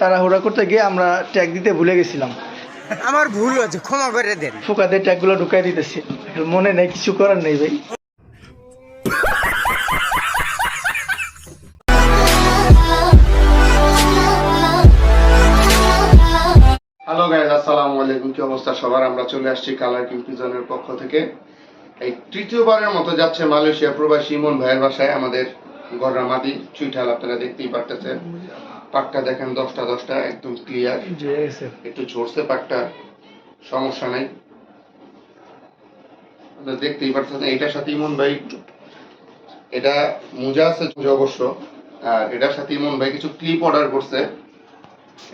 তাড়াহুড়া করতে গিয়ে আমরা ট্যাগ দিতে ভুলে গেছিলাম। আমার ভুল হয়েছে ক্ষমা করে দেন। ফুকাতে ট্যাগগুলো ঢুকাই দিতেছি। মনে নেই কিছু করার নেই ভাই। হ্যালো গাইজ আসসালামু আলাইকুম। কি অবস্থা? সবার আমরা চলে আসছি কালার কিং পিজনের পক্ষ থেকে। এই তৃতীয়বারের মতো যাচ্ছে মালয়েশিয়া প্রবাসী ইমন ভাইয়ের বাসায় আমাদের গররা মাটি চুইঠাল আপনারা দেখতেই পারতেছেন। পাকটা দেখেন দশটা দশটা একদম ক্লিয়ার একটু ঝরছে পাকটা সমস্যা নাই। দেখতেই পারতেছেন এটার সাথে ইমন ভাই এটা মোজা আছে অবশ্য আর এটার সাথে ইমন ভাই কিছু ক্লিপ অর্ডার করছে।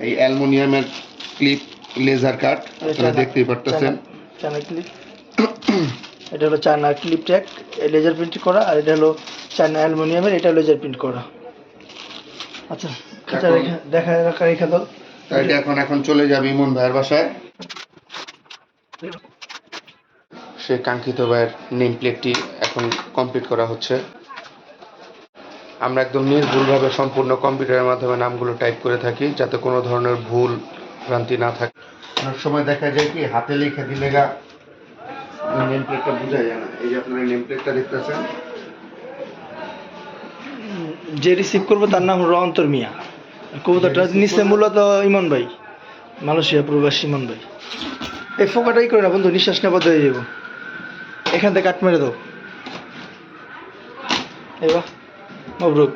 এই অ্যালুমিনিয়ামের ক্লিপ লেজার কাট আপনারা দেখতেই পারতেছেন। চায়না ক্লিপ এটা হলো China clip tack laser print করা আর এটা হলো চায়না অ্যালুমিনিয়ামের এটা লেজার প্রিন্ট করা। আচ্ছা খাঁচা রেখে দেখা রাখা রেখে দাও। এটা এখন এখন চলে যাবে ইমন ভাইয়ের বাসায়। সে কাঙ্ক্ষিত ভাইয়ের নেম প্লেটটি এখন কমপ্লিট করা হচ্ছে। আমরা একদম নির্ভুলভাবে সম্পূর্ণ কম্পিউটারের মাধ্যমে নামগুলো টাইপ করে থাকি যাতে কোনো ধরনের ভুল ভ্রান্তি না থাকে। অনেক সময় দেখা যায় কি হাতে লিখে দিলে গা নেম প্লেটটা বোঝা যায় না। এই যে আপনারা নেম প্লেটটা দেখতেছেন যে রিসিভ করব তার নাম হলো অন্তর মিয়া কবুতরটা নিচে মূলত ইমন ভাই। মালয়েশিয়া প্রবাসী ইমন ভাই। এই ফোকাটাই করে না বন্ধু নিঃশ্বাস নেওয়া বন্ধ হয়ে যাব। এখান থেকে কাট মেরে দাও। এবার মবরুক।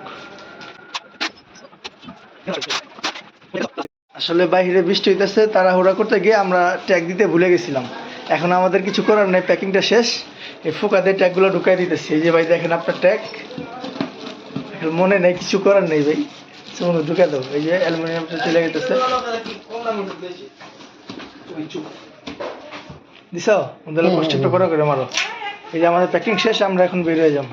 আসলে বাইরে বৃষ্টি হইতেছে তাড়াহুড়া করতে গিয়ে আমরা ট্যাগ দিতে ভুলে গেছিলাম। এখন আমাদের কিছু করার নেই প্যাকিংটা শেষ। এই ফোকাতে ট্যাগগুলো ঢুকাই দিতেছি। এই যে ভাই দেখেন আপনার ট্যাগ। মনে নেই কিছু করার নেই ভাই। শুনুন ঢুকে দাও। এই যে অ্যালুমিনিয়ামটা চলে গেতেছে। দিস ওদের কষ্ট করে করে মারো। এই যে আমাদের প্যাকিং শেষ আমরা এখন বের হয়ে যাব।